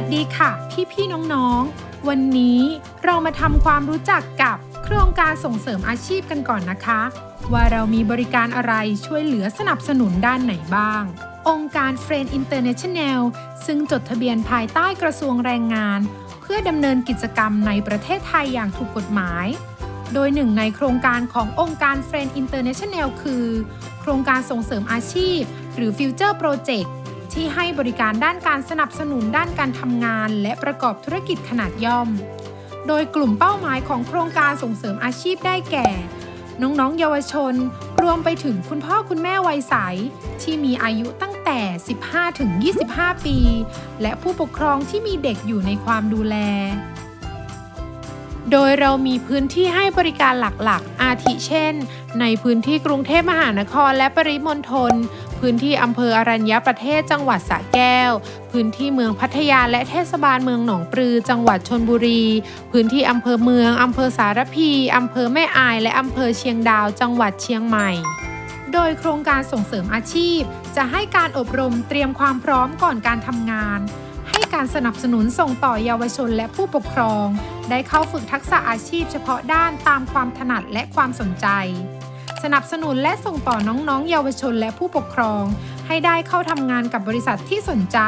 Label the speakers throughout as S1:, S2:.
S1: วัสดีค่ะ พี่พี่น้องๆ วันนี้เรามาทำความรู้จักกับโครงการส่งเสริมอาชีพกันก่อนนะคะ ว่าเรามีบริการอะไรช่วยเหลือสนับสนุนด้านไหนบ้าง องค์การ Friend International ซึ่งจดทะเบียนภายใต้กระทรวงแรงงาน เพื่อดำเนินกิจกรรมในประเทศไทยอย่างถูกกฎหมาย โดยหนึ่งในโครงการขององค์การ Friend International คือ โครงการส่งเสริมอาชีพ หรือ Future Project ที่ให้บริการด้านการสนับสนุนด้านการทำงาน และประกอบธุรกิจขนาดย่อม โดยกลุ่มเป้าหมายของโครงการส่งเสริมอาชีพได้แก่ น้องๆ เยาวชน รวมไปถึงคุณพ่อคุณแม่วัยใส ที่มีอายุตั้งแต่ 15 ถึง 25 ปี และผู้ปกครองที่มีเด็กอยู่ในความดูแล โดยเรามีพื้นที่ให้บริการหลักๆ อาทิเช่น ในพื้นที่กรุงเทพมหานครและปริมณฑล พื้นที่อำเภออรัญญประเทศจังหวัดสระแก้ว พื้นที่เมืองพัทยาและเทศบาลเมืองหนองปลือ จังหวัดชนบุรี พื้นที่อำเภอเมืองอำเภอสารพีอำเภอแม่อาย และอำเภอเชียงดาว จังหวัดเชียงใหม่โดยโครงการส่งเสริมอาชีพ จะให้การอบรมเตรียมความพร้อมก่อนการทำงาน ให้การสนับสนุนส่งต่อเยาวชนและผู้ปกครอง ได้เข้าฝึกทักษะอาชีพเฉพาะด้านตามความถนัดและความสนใจ สนับสนุนและส่งต่อน้องๆ เยาวชนและผู้ปกครอง ให้ได้เข้าทำงานกับบริษัทที่สนใจ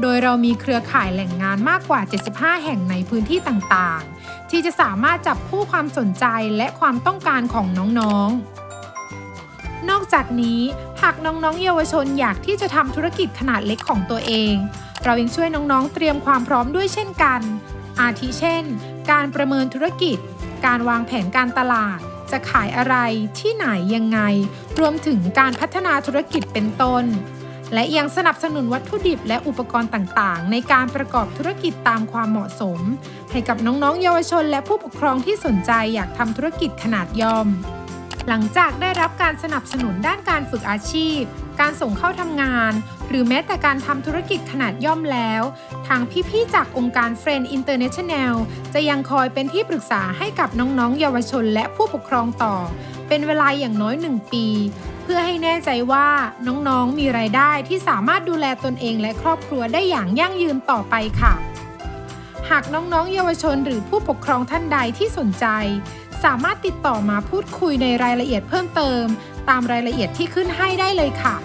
S1: โดยเรามีเครือข่ายแหล่งงานมากกว่า 75 แห่งในพื้นที่ต่างๆ ที่จะสามารถจับคู่ความสนใจและความต้องการของน้องๆนอกจากนี้หากน้องๆ เยาวชนอยากที่จะทำธุรกิจขนาดเล็กของตัวเอง เรายังช่วยน้องๆ เตรียมความพร้อมด้วยเช่นกัน อาทิเช่น การประเมินธุรกิจ การวางแผนการตลาด จะขายอะไรที่ไหนยังไง รวมถึงการพัฒนาธุรกิจเป็นต้น และยังสนับสนุนวัตถุดิบและอุปกรณ์ต่างๆ ในการประกอบธุรกิจตามความเหมาะสม ให้กับน้องๆ เยาวชน และผู้ปกครองที่สนใจอยากทำธุรกิจขนาดย่อม หลังจากได้รับการสนับสนุนด้านการฝึกอาชีพ การส่งเข้าทำงาน หรือแม้แต่การทำธุรกิจขนาดย่อมแล้ว ทางพี่ๆจากองค์การ Friend International จะยังคอยเป็นที่ปรึกษาให้กับน้องๆ เยาวชนและผู้ปกครองต่อ เป็นเวลาอย่างน้อย 1 ปี เพื่อให้แน่ใจว่าน้องๆ มีรายได้ที่สามารถดูแลตนเองและครอบครัวได้อย่างยั่งยืนต่อไปค่ะ หากน้องๆ เยาวชนหรือผู้ปกครองท่านใดที่สนใจ สามารถติดต่อมาพูดคุยในรายละเอียดเพิ่มเติม ตามรายละเอียดที่ขึ้นให้ได้เลยค่ะ